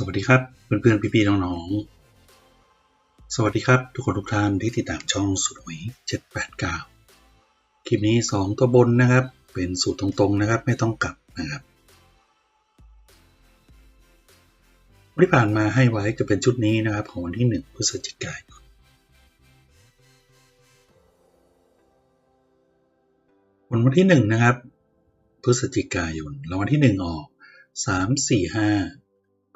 สวัสดีครับเพื่อนๆพี่ๆน้องๆ สวัสดีครับทุกคนทุกท่านที่ติดตามช่องสุดหวย789 คลิปนี้ 2 ตัวบนนะครับ เป็นสูตรตรงๆนะครับไม่ต้องกลับนะครับวันที่ผ่านมาให้ไว้จะเป็นชุดนี้นะครับ ของวันที่ 1 พฤศจิกายนวันวันที่ 1 นะครับ พฤศจิกายนรางวัลที่ 1 ออก 3 4 5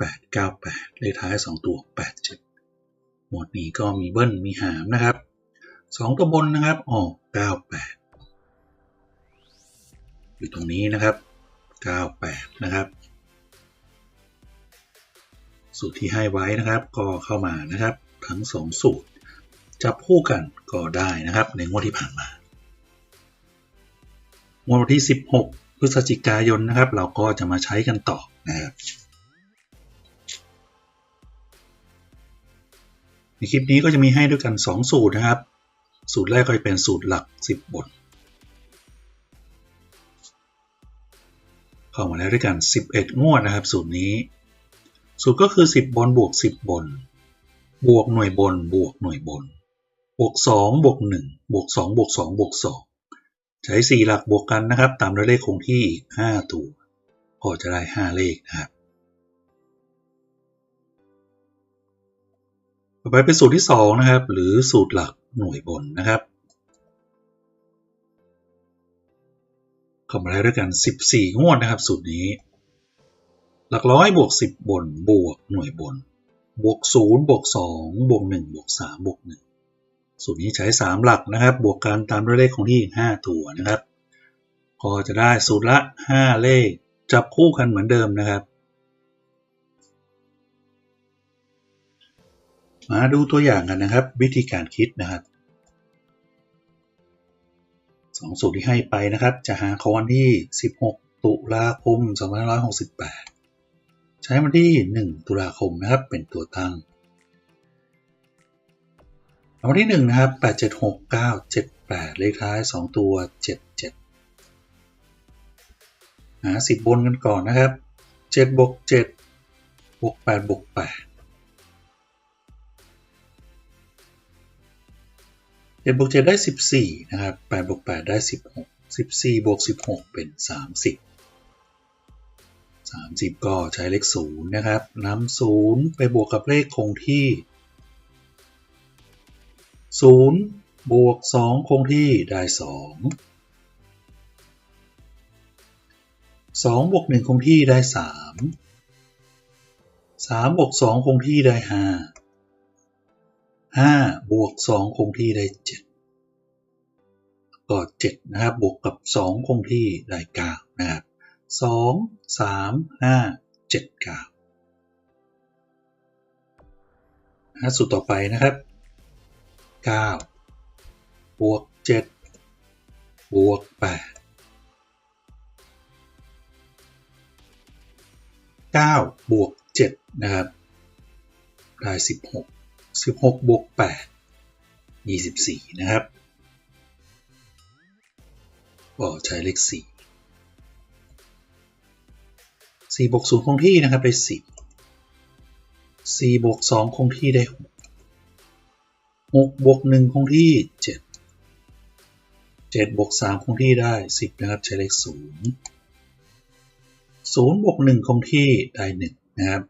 8 9 8 เลขท้าย 2 ตัว 8 7 หมวดนี้ก็มีเบิ้ลมีหามนะครับ 2 ตัวบนนะครับออก9 8 อยู่ตรงนี้นะครับ 98 นะครับ สูตรที่ให้ไว้นะครับก็เข้ามานะครับ ทั้ง 2 สูตร จับคู่กันก็ได้นะครับ ในงวดที่ผ่านมางวดวันที่ 16พฤศจิกายนนะครับ เราก็จะมาใช้กันต่อนะครับ ในคลิปนี้ก็จะมีให้ด้วยกัน 2 สูตรนะครับ สูตรแรกก็จะเป็นสูตรหลัก 10 บท เข้ามาแล้วด้วยกัน 11 งวดนะครับ สูตรนี้ สูตรก็คือ 10 บนบวก 10 บน บวกหน่วยบนบวกหน่วยบน บวก 2 บวก 1 บวก 2 บวก 2 บวก 2 ใช้ 4 หลักบวกกันนะครับ ตามด้วยเลขคงที่อีก5ตัว ก็จะได้ 5 เลขนะครับ ไปเป็นสูตรที่2นะครับ หรือสูตรหลักหน่วยบนนะครับเข้ามาแล้วด้วยกัน 14 งวดนะครับ สูตรนี้ หลักร้อยบวก 10 บนบวกหน่วยบน บวก 0 บวก 2 บวก 1 บวก 3 บวก 1 สูตรนี้ใช้ 3 หลักนะครับ บวกกันตามด้วยเลขคงที่ 5 ตัวนะครับ ก็จะได้สูตรละ 5 เลข จับคู่กันเหมือนเดิมนะครับ มาดูตัวอย่างกันนะครับ วิธีการคิดนะครับสองสูตรที่ให้ไปนะครับ จะหาขอนที่ 16 ตุลาคม 2568 ใช้วันที่ 1 ตุลาคมนะครับ เป็นตัวตั้งวันที่ 1 นะครับ 876978 เลขท้าย 2 ตัว 77 หา 10 บนกันก่อนนะครับ 7บวก7บวก8บวก8 เจ็ดบวกเจ็ดได้สิบสี่นะครับแปดบวกแปดได้สิบหกสิบสี่บวกสิบหกเป็นสามสิบสามสิบก็ใช้เลขศูนย์นะครับนำศูนย์ไปบวกกับเลขคงที่ศูนย์บวกสองคงที่ได้สองสองบวกหนึ่งคงที่ได้สามสามบวกสองคงที่ได้ห้า ห้าบวกสองคงที่ได้เจ็ดก็เจ็ดนะครับบวกกับสองคงที่ได้เก้านะครับสองสามห้าเจ็ดเก้าสูตรต่อไปนะครับเก้าบวกเจ็ดบวกแปดเก้าบวกเจ็ดนะครับได้สิบหก 16บวก8 24 นะครับก็ใช้เลข 4 4บวก0คงที่นะครับได้ 10 4บวก2คงที่ได้6หกบวกหนึ่งคงที่เจ็ดเจ็ดบวกสามคงที่ได้สิบนะครับ ใช้เลขศูนย์ศูนย์บวกหนึ่งคงที่ได้หนึ่งนะครับ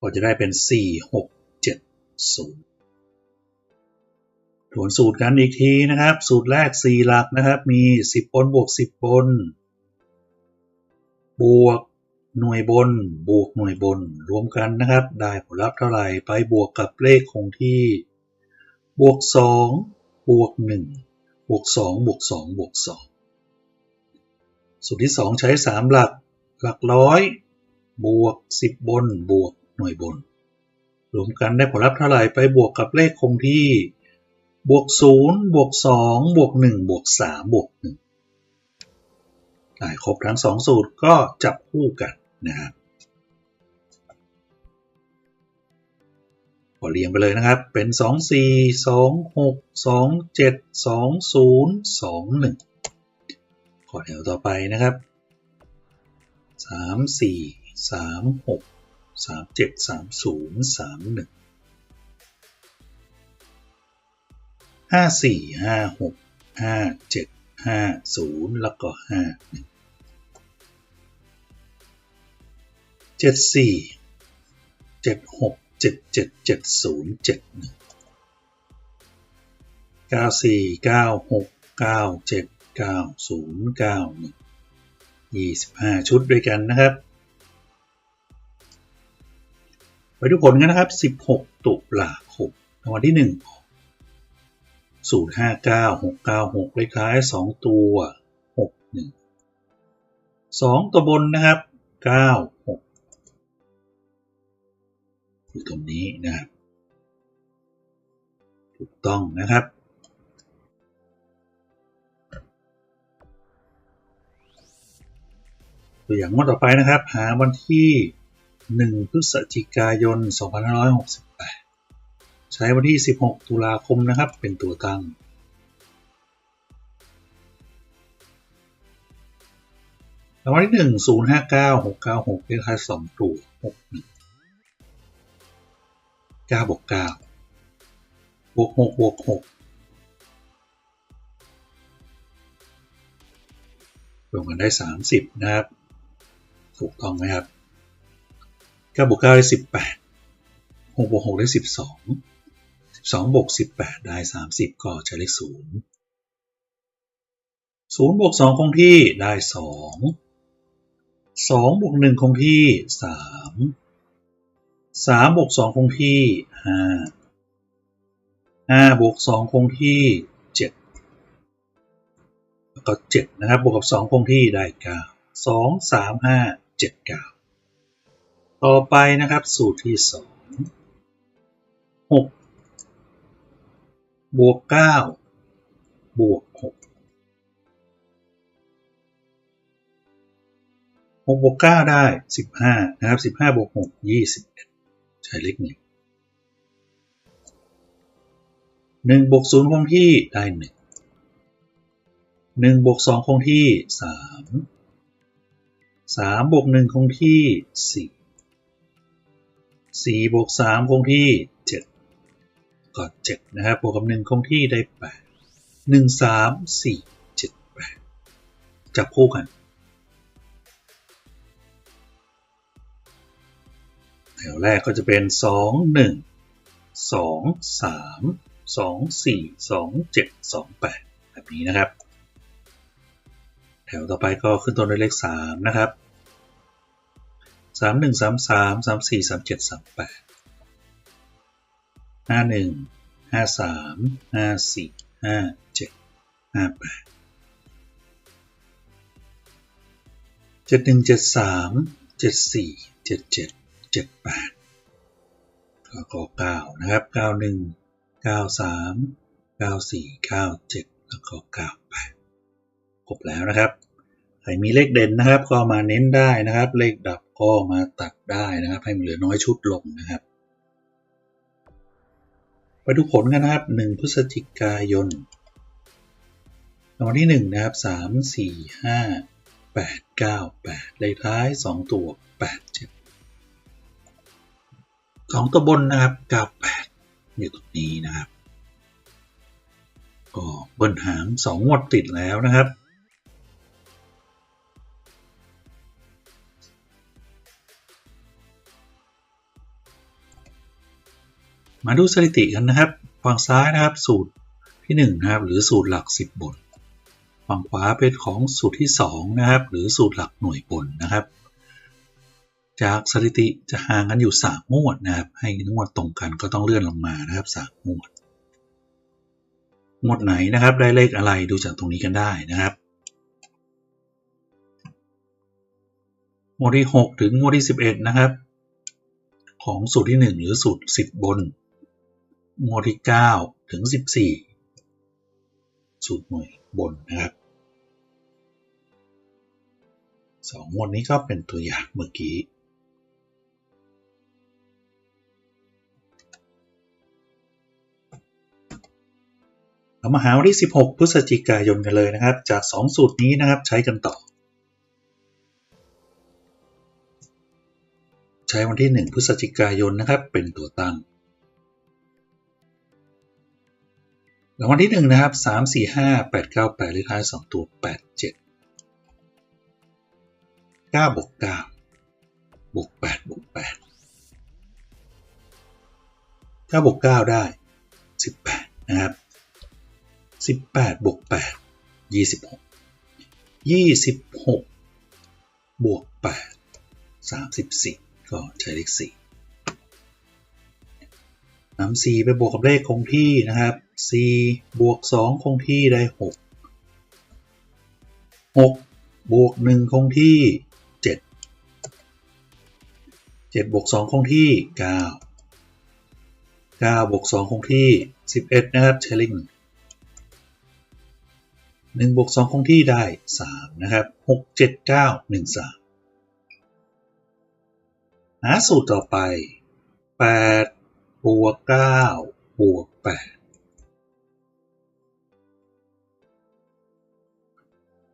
ก็จะได้เป็นสี่หกเจ็ดศูนย์ทวนสูตรกันอีกทีนะครับ สูตรแรก 4 หลักนะครับ มี 10 บนบวก 10 บน บวกหน่วยบน บวกหน่วยบน รวมกันนะครับ ได้ผลลัพธ์เท่าไหร่ ไปบวกกับเลขคงที่ บวก 2 บวก 1 บวก 2 บวก 2 บวก 2 สูตรที่ 2 ใช้ 3 หลัก หลักร้อย บวก 10 บน บวก หน่วยบน รวมกันได้ผลลัพธ์เท่าไหร่ไปบวกกับเลขคงที่ บวกศูนย์บวกสองบวกหนึ่งบวกสามบวกหนึ่งได้ครบทั้งสองสูตรก็จับคู่กันนะครับก็เรียงไปเลยนะครับ เป็น 2 4 2 6 2 7 2 0 2 1ขอแถวต่อไปนะครับ 3 4 3 6 3 7 3 0 3 1ห้าสี่ห้าหกห้าเจ็ดห้าศูนย์แล้วก็ห้าหนึ่งเจ็ดสี่เจ็ดหกเจ็ดเจ็ดเจ็ดศูนย์เจ็ดหนึ่งเก้าสี่เก้าหกเก้าเจ็ดเก้าศูนย์เก้าหนึ่งยี่สิบห้าชุดด้วยกันนะครับ ไปดูผลกันนะครับ 16 ตุลาคมรางวัลที่1ศูนย์ห้าเลขท้ายสองตัวหกหนึ่งสองตัวบนนะครับเก้าหกอยู่ตรงนี้นะครับ ถูกต้องนะครับตัวอย่างงวดต่อไปนะครับ หาวันที่ 1 พฤศจิกายน 2568 ใช้วันที่ 16 ตุลาคมนะครับ เป็นตัวตั้ง รางวัลที่ 1 0 5 9 6 9 6เลขท้าย2ตัว6 1 9บวก9บวก6บวก6รวมกันได้ 30 นะครับ ถูกต้องไหมครับ 9บวก9ได้ 18 6บวก6ได้ 12 12บวก18 ได้ 30 ก็ใช้เลข 0 0บวก2คงที่ได้ 2 2บวก1คงที่ 3 3บวก2คงที่ 5 5บวก2คงที่ 7 แล้วก็ 7 นะครับ บวกกับ 2 คงที่ได้ 9 2 3 5 7 9 ต่อไปนะครับสูตรที่2 6บวก9บวก6 6บวก9ได้15นะครับ15บห้าบวก6 21ใช้เลขหนึ่งหนึ่งบวกศูนย์คงที่ได้หนึ่งหนึ่งบวกสองคงที่สามสามบวกหนึ่งคงที่สี่ สี่บวกสามคงที่เจ็ดก็เจ็ดนะครับ บวกกับหนึ่งคงที่ได้แปดหนึ่งสามสี่เจ็ดแปดจับคู่กันแถวแรกก็จะเป็น 2 1 2 3 2 4 2 7 2 8 แบบนี้นะครับ แถวต่อไปก็ขึ้นต้นด้วยเลข 3 นะครับ 3 1 3 3 3 4 3 7 3 8 5 1 5 3 5 4 5 7 5 8 7 1 7 3 7 4 7 7 7 8แล้วก็9นะครับ 91 93 94 97 แล้วก็98ครบแล้วนะครับ ครมีเลขเด่นนะครับ ก็มาเน้นได้นะครับ เลขดับก็มาตัดได้นะครับ ให้มันเหลือน้อยชุดลงนะครับ ไปดูผลกันนะครับ 1 พฤศจิกายนรางวัลที่ 1 นะครับ 3 4 5 8 9 8 เลขท้าย 2 ตัว 8 7สองตัวบนนะครับ 98 อยู่ตรงนี้นะครับ ก็เบิ้ลหางสองงวดติดแล้วนะครับ มาดูสถิติกันนะครับ ฝั่งซ้ายนะครับสูตรที่1นะครับหรือสูตรหลัก 10บนฝั่งขวาเป็นของสูตรที่2นะครับหรือสูตรหลักหน่วยบนนะครับ จากสถิติจะห่างกันอยู่3งวดนะครับ ให้งวดตรงกันก็ต้องเลื่อนลงมานะครับ3งวดงวดไหนนะครับได้เลขอะไรดูจากตรงนี้กันได้นะครับงวดที่ 6 ถึงงวดที่ 11 นะครับ ของสูตรที่ 1 หรือสูตร 10 บน งวดที่9ถึง 14 สูตรหน่วยบนนะครับสองงวดนี้ก็เป็นตัวอย่างเมื่อกี้ เรามาหาวันที่ 16 พฤศจิกายนกันเลยนะครับ จาก 2 สูตรนี้นะครับใช้กันต่อ ใช้วันที่ 1 พฤศจิกายนนะครับเป็นตัวตั้ง รางวัลที่ 1 นะครับ 3 4 5 8 9 8เลขท้าย 2 ตัว 8 7 9บวก9บวก8บวก8 9บวก9ได้ 18 นะครับ 18บวก8 26 26บวก8 34 ก็ใช้เลข4นำ4ไปบวกกับเลขคงที่นะครับ 4 บวก 2 คงที่ได้ 6 6 บวก 1 คงที่ 7 7 บวก 2 คงที่ 9 9 บวก 2 คงที่ 11 นะครับใช้เลข1 1บวก 2 คงที่ได้ 3 นะครับ 6 7 9 1 3 หาสูตรต่อไป 8 บวก 9 บวก 8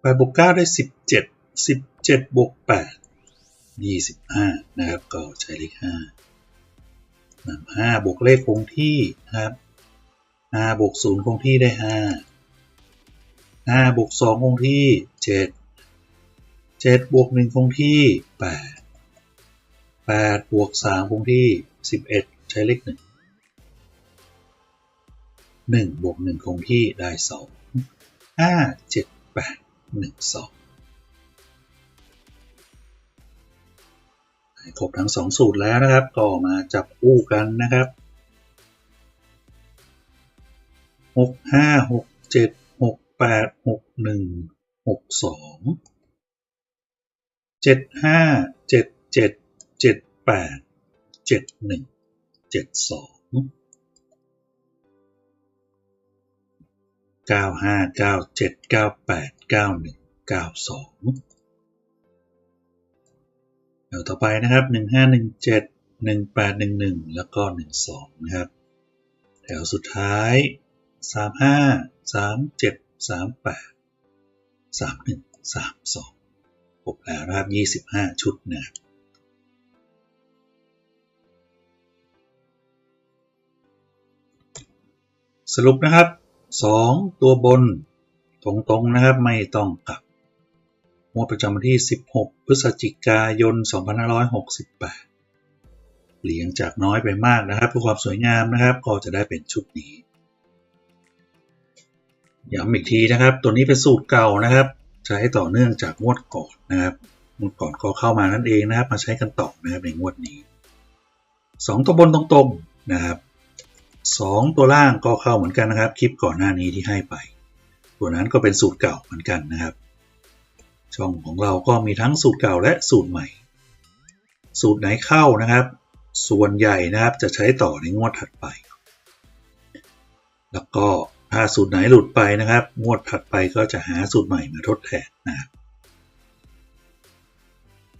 8บวก9ได้ 17 17บวก8 25 นะครับ ก็ใช้เลข5นำ5บวกเลขคงที่นะครับ5บวก0คงที่ได้ 5 5บวก2คงที่ 7 7บวก1คงที่ 8 8บวก3คงที่ 11 ใช้เลข 1 1บวก1คงที่ได้ 2 5 7 8 1 2ครบทั้ง2สูตรแล้วนะครับ ก็มาจับคู่กันนะครับ6 5 6 7 6 8 6 1 6 2 7 5 7 7 7 8 7 1 7 2 9 5 9 7 9 8 9 1 9 2เดี๋ ยวต่อไปนะครับ 1 5 1 7 1 8 1 1 แล้วก็ 1 2 นะครับ แถวสุดท้าย 3 5 3 7 3 8 3 1 3 2ครบแล้วนะครับ 25 ชุดนะครับสรุปนะครับ 2 ตัวบน ตรงๆนะครับไม่ต้องกลับงวดประจำวันที่ 16 พฤศจิกายน 2568 เหลียงจากน้อยไปมากนะครับเพื่อความสวยงามนะครับก็จะได้เป็นชุดนี้ย้ำอีกทีนะครับ ตัวนี้เป็นสูตรเก่านะครับ ใช้ต่อเนื่องจากงวดก่อนนะครับงวดก่อนก็เข้ามานั่นเองนะครับ มาใช้กันต่อนะครับในงวดนี้ 2 ตัวบนตรงๆนะครับ 2 ตัวล่างก็เข้าเหมือนกันนะครับ คลิปก่อนหน้านี้ที่ให้ไป ตัวนั้นก็เป็นสูตรเก่าเหมือนกันนะครับ ช่องของเราก็มีทั้งสูตรเก่าและสูตรใหม่ สูตรไหนเข้านะครับ ส่วนใหญ่นะครับจะใช้ต่อในงวดถัดไป แล้วก็ถ้าสูตรไหนหลุดไปนะครับ งวดถัดไปก็จะหาสูตรใหม่มาทดแทนนะครับ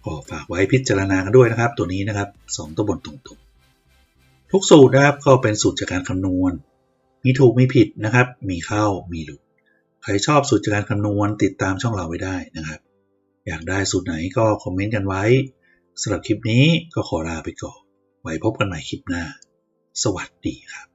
ก็ฝากไว้พิจารณากันด้วยนะครับ ตัวนี้นะครับ 2ตัวบนตรงๆ ทุกสูตรนะครับก็เป็นสูตรจากการคำนวณ มีถูกมีผิดนะครับ มีเข้ามีหลุด ใครชอบสูตรจากการคำนวณติดตามช่องเราไว้ได้นะครับ อยากได้สูตรไหนก็คอมเมนต์กันไว้สำหรับคลิปนี้ก็ขอลาไปก่อน ไว้พบกันใหม่คลิปหน้า สวัสดีครับ